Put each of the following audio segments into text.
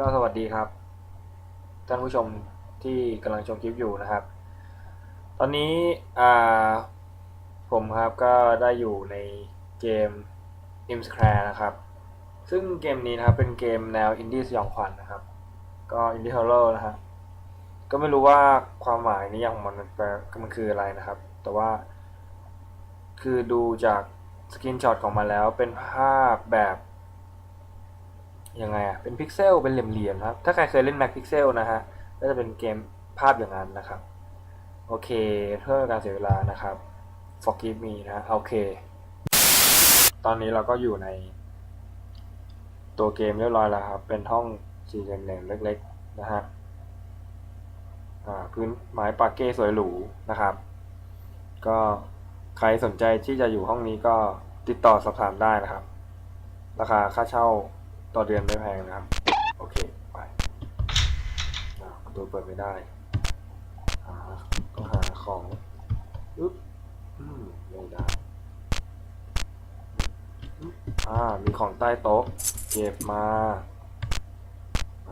ก็สวัสดีครับ ท่านผู้ชมที่กำลังชมคลิปอยู่นะครับ ตอนนี้ผมครับก็ได้อยู่ในเกม i m s c r a r e นะครับ ซึ่งเกมนี้นะครับเป็นเกมแนวอินดี้สยองขวัญนะครับ ก็อินดี้ฮอ r ์นะฮะก็ไม่รู้ว่าความหมายนิยามของมันมันมันคืออะไรนะครับ แต่ว่า คือดูจากสกรีนช็อตของมันแล้วเป็นภาพแบบ ยังไงอะเป็นพิกเซลเป็นเหลี่ยมๆนะครับ ถ้าใครเคยเล่น Mac Pixel นะฮะก็จะเป็นเกมภาพอย่างนั้นนะครับ โอเค เพื่อการเสียเวลานะครับ forgive me นะฮะโอเค ตอนนี้เราก็อยู่ในตัวเกมเรียบร้อยแล้วครับ เป็นห้องสี่เหลี่ยมๆเล็กๆนะฮะอ่าพื้นไม้ปาเก้สวยหรูนะครับ ก็ใครสนใจที่จะอยู่ห้องนี้ก็ติดต่อสอบถามได้นะครับ ราคาค่าเช่า ต่อเดือนไม่แพงนะครับ โอเค ไปประตูเปิดไม่ได้หาต้องหาของอึ๊บอืมไม่ได้อ่า มีของใต้โต๊ะ เก็บมาไป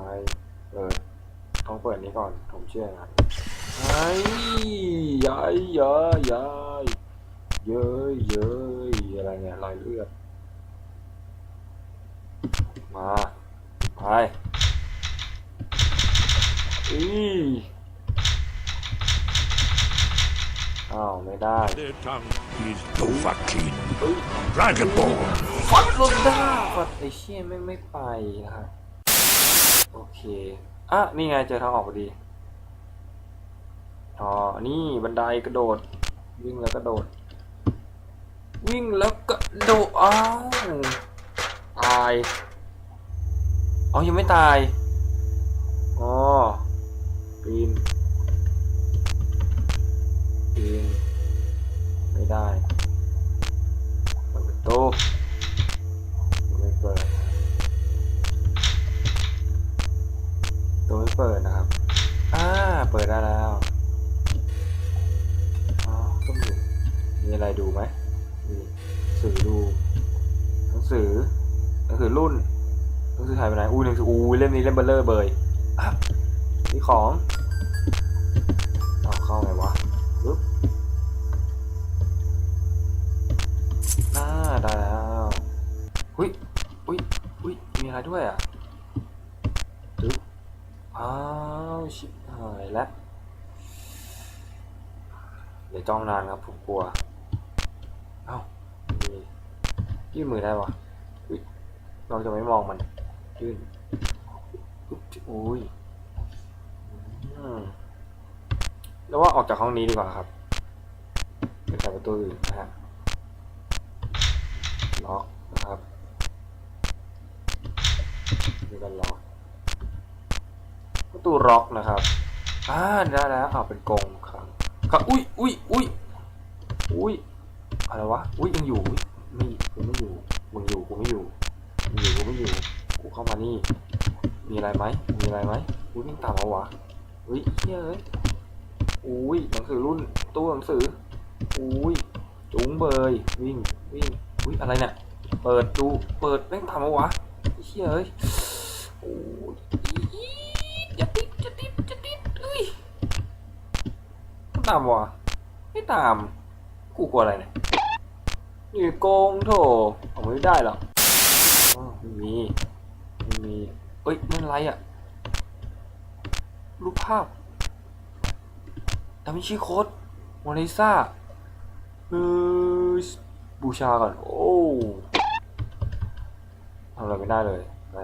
เปิดต้องเปิดนี้ก่อน ผมเชื่อนะไอ้ยายยายยายเย้ยเย้ยอะไรเนี่ยรอยเลือด มาไปอีอ้าวไม่ได้ Their tongue is Dovahkiin, เอ้ย Dragonborn. ฟัดลงได้ฟัดไอเชี่ยไม่งไม่ไปนะครับโอเค อะ นี่ไงเจอทางออกพอดี อ๋อ นี่บันไดกระโดด วิ่งแล้วกระโดด วิ่งแล้วกระโดด อ้าว ตาย อ๋อ ยังไม่ตาย อ๋อ ปีน ปีน ไม่ได้เปิดประตูไม่เปิดตัวไม่เปิดนะครับ อ่า เปิดได้แล้ว อ๋อต้องดูมีอะไรดูไหมมีสื่อดู หนังสือ หนังสือรุ่น หนังสือหายไปไหนอู้หนังสืออู้เล่มนี้เล่มเบลเลอร์เบยอะนี่ของเอาเข้าไงวะปึ๊บอ่าได้แล้วหุยหุยหุยมีอะไรด้วยอะตึ๊บอ้าวชิบหายแล้วเดี๋ยวจ้องนานครับผมกลัว เอ้ามียื่นมือได้วะอุ๊ยเราจะไม่มองมัน ยื่นอุ๊บอุ้ยอืมแล้วว่าออกจากห้องนี้ดีกว่าครับไปใส่ประตูอื่นนะฮะล็อกนะครับนี่ก็ล็อกประตูล็อกนะครับอ่าได้แล้วอ่าเป็นกรงครับครับอุ้ยอุ้ยอุ้ยอุ้ยอะไรวะอุ้ยยังอยู่อุ้ยไม่กูไม่อยู่มึงอยู่กูไม่อยู่มึงอยู่กูไม่อยู่ กูเข้ามานี่ มีอะไรไหมมีอะไรไหมอุ้ยวิ่งตามมาวะอุ้ยเฮ้ยเอ้ยอุ้ยหนังสือรุ่นตู้หนังสืออุ้ยจุงเบยวิ่งวิ่งอุ้ยอะไรเนี่ยเปิดดูเปิดแม่งทำมาวะไอ้ยเอ้ยโอ้ยอี๊ดอย่าติดอย่าติดอย่าติดเอ้ยตามวะไม่ตามกูกลัวอะไรเนี่ยนี่โกงโถเอาไม่ได้หรอกไม่มี เอ้ยนั่นอะไรอะรูปภาพดาวิชีโคดโมนาลิซาเออบูชาก่อน โอ้ทำอะไรไม่ได้เลยไป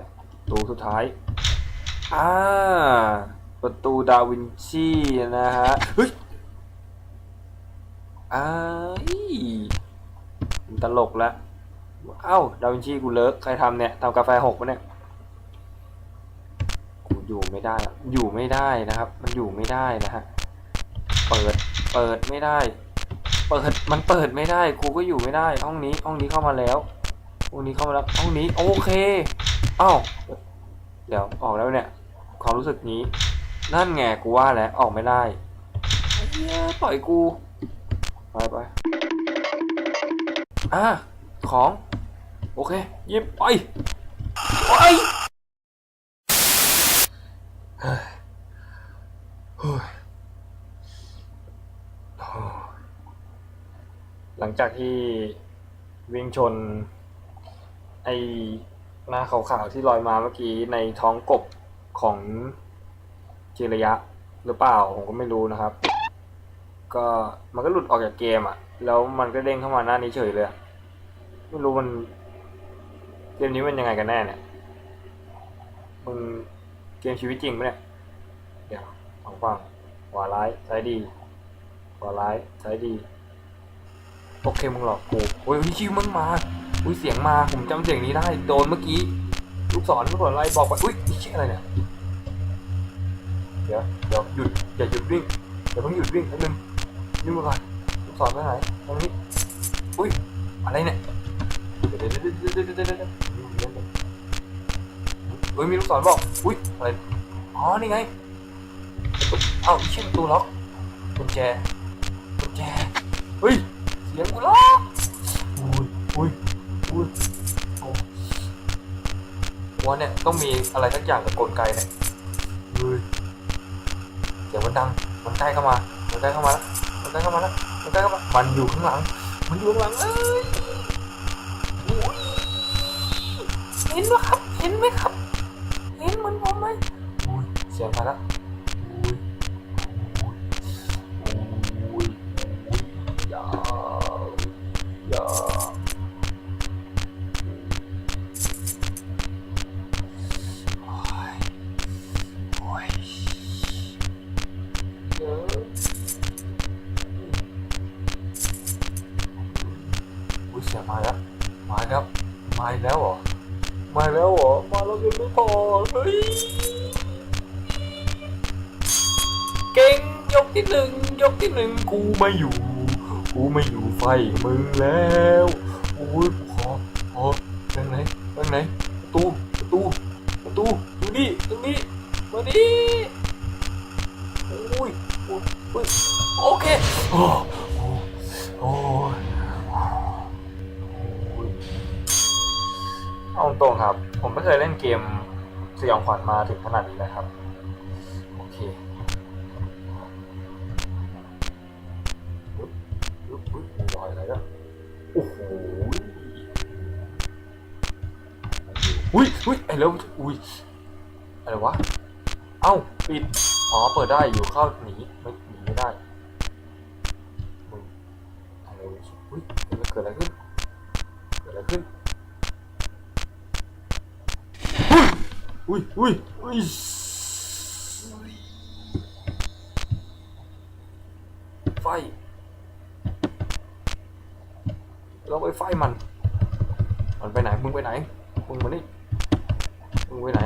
ตูสุดท้ายอ่าประตูดาวินชีนะฮะ เฮ้ยอ้ายตลกล้วเอ้า ดาวินชีกูเลิก ใครทำเนี่ยทำกาแฟหกปะเนี่ย อยู่ไม่ได้ อยู่ไม่ได้นะครับ มันอยู่ไม่ได้นะฮะ เปิด เปิดไม่ได้ เปิด มันเปิดไม่ได้ กูก็อยู่ไม่ได้ ห้องนี้ ห้องนี้เข้ามาแล้ว ห้องนี้เข้ามาแล้ว ห้องนี้ โอเคอ้าวเดี๋ยวออกแล้วเนี่ย ความรู้สึกนี้ นั่นไงกูว่าแล้ว ออกไม่ได้ปล่อยกู ไปไปอะของ โอเคหยิบไปไป หลัง จากที่วิ่งชน ไอหน้าขาวๆที่ลอยมาเมื่อกี้ในท้องกบของจิระยะหรือเปล่าผมก็ไม่รู้นะครับ ก็มันก็หลุดออกจากเกมอะ่ะ แล้วมันก็เด้งเข้ามาหน้านี้เฉยเลย ไม่รู้มันเกมนี้มันยังไงกันแน่เนี่ยมึงเกมชีวิตจริงปะเนี่ยเดี๋ยวฟังฟังขวาร้ายซ้ายดีขวาร้ายซ้ายดี โอเคมึงหลอกกูโอ้ยคิวมึงมาอุ้ยเสียงมาผมจำเสียงนี้ได้โดนเมื่อกี้ลูกศรลูกศรอะไรบอกไปอุ้ยเชื่ออะไรเนี่ยเดี๋ยวเดี๋ยวหยุดอย่าหยุดวิ่งอย่าเพิ่งหยุดวิ่งนิดนึงยืมมาก่อนลูกศรไปไหนตรงนี้อุ้ยอะไรเนี่ยเดี๋ยวเดี๋ยวเดี๋ยวเดี๋ยวเดี๋ยวเดี๋ยวอุ้ยมีลูกศรบอกอุ้ยอะไรอ๋อนี่ไงเอ้าเชื่อมประตูล็อกกุญแจกุญแจเฮ้ย เสียงกูล็อกอุ้ยอุ้ยอุ้ยโอ้ว่าเนี่ยต้องมีอะไรสักอย่างกับกลไกเนี่ยเฮ้ยเสียงมันดัง มันใกล้เข้ามา มันใกล้เข้ามาแล้วมันใกล้เข้ามาแล้วมันใกล้เข้ามา มันอยู่ข้างหลัง มันอยู่ข้างหลังเอ้ยโอ้ยเห็นไหมครับ เห็นไหมครับ เห็นเหมันผมไหมอุ้ยเสียงมาแล้ว เสียมาแล้วมาแล้วมาแล้วเหรอมาแล้วเหรอมาแล้วยังไม่พอเฮ้ยเก่งยกที่หนึ่งยกที่หนึ่งกูไม่อยู่กูไม่อยู่ไฟมึงแล้วโอ้ยขอขอทางไหนทางไหนประตูประตูประตูตรงนี้ตรงนี้มาดิโอ้ยโอ้ยโอ้ยโอเค ตรงครับ ผมไม่เคยเล่นเกมสยองขวัญมาถึงขนาดนี้นะครับ โอเคอุ๊ยอุ๊ยมีรอยอะไรด้ยโอ้โหอุ้ยอุ้ยไอ้แล้วอุ้ยอะไรวะ เอ้าปิด อ๋อ เปิดได้อยู่เข้าหนีไม่หนีไม่ได้มึงอะไรวะอุ้ยเกิดอะไรขึ้น เกิดอะไรขึ้น อุ้ยอุ้ยอุ้ยไฟเราไปไฟมัน มันไปไหน มึงไปไหน มึงมานี่มึงไปไหน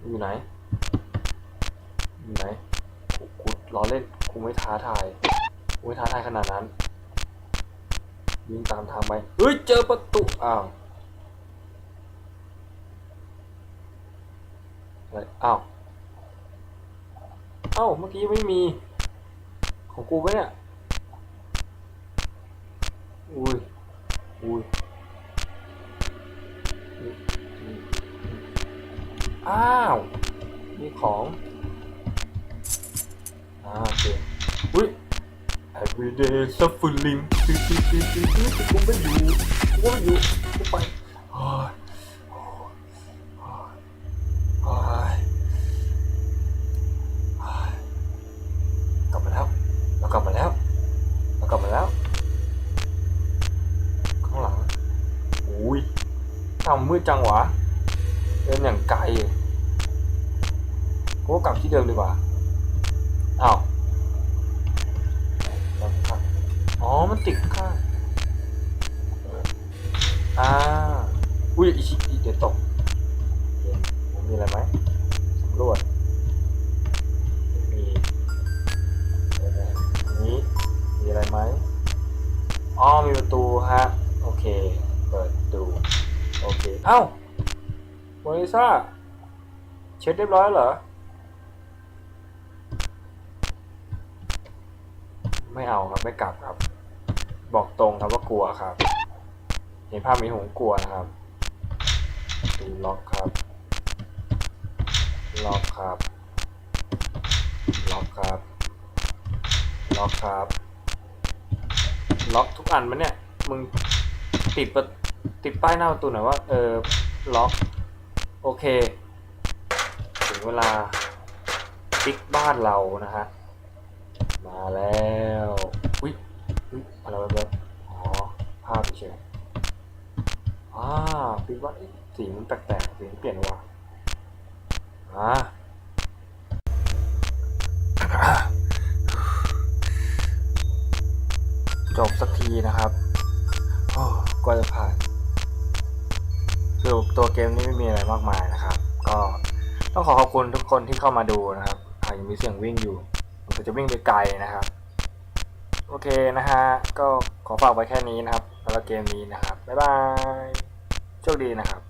อยู่ไหน อยู่ไหนกูกูล้อเล่นกูไม่ท้าทายกูไม่ท้าทายขนาดนั้นยิงตามทางไปเฮ้ย เจอประตู อ้าว อะไรอ้าวเอ้าเมื่อกี้ไม่มี ของกูปะเนี่ยอุ้ยอุ้ยอ้าวมีของอ่าโอเคอุ้ย everyday suffering ตื้อตื้อตื้อตื้อตื้อกูไม่อยู่กูไม่อยู่ จังหวะ เดินอย่างไกลกูกลับที่เดิมดีกว่าอ้าวแล้วครับอ๋อ มันติดข้างอ่าอุ้ยอีชิอีเดี๋ยวตกเดี๋ยวมันมีอะไรไหมสำรวจมีอะไรอันนี้มีอะไรไหมอ๋อมีประตูฮะ โอเค เปิดดู โอเค เอ้าโมนาลิซาเช็ดเรียบร้อยแล้วเหรอ ไม่เอาครับ ไม่กลับครับ บอกตรงครับว่ากลัวครับ เห็นภาพนี้ผมกลัวนะครับดูล็อกครับ ล็อกครับ ล็อกครับ ล็อกครับ ล็อกทุกอันมันเนี่ย มึงติดประ ติดป้ายหน้าประตูหน่อยว่า เออ ล็อก โอเค ถึงเวลาปิกบ้านเรานะฮะ มาแล้วอุ้ยอุ้ยอะไรแบบอ๋อ ภาพเฉยๆอ่าปิกบ้านสีมันแปลกๆสีมันเปลี่ยนว่ะอ่าจบสักทีนะครับกว่าจะผ่าน สรุปตัวเกมนี้ไม่มีอะไรมากมายนะครับ ก็ต้องขอขอบคุณทุกคนที่เข้ามาดูนะครับอายังมีเสียงวิ่งอยู่มันจะวิ่งไปไกลนะครับ โอเคนะฮะ ก็ขอฝากไว้แค่นี้นะครับสำหรับเกมนี้นะครับ บ๊ายบาย โชคดีนะครับ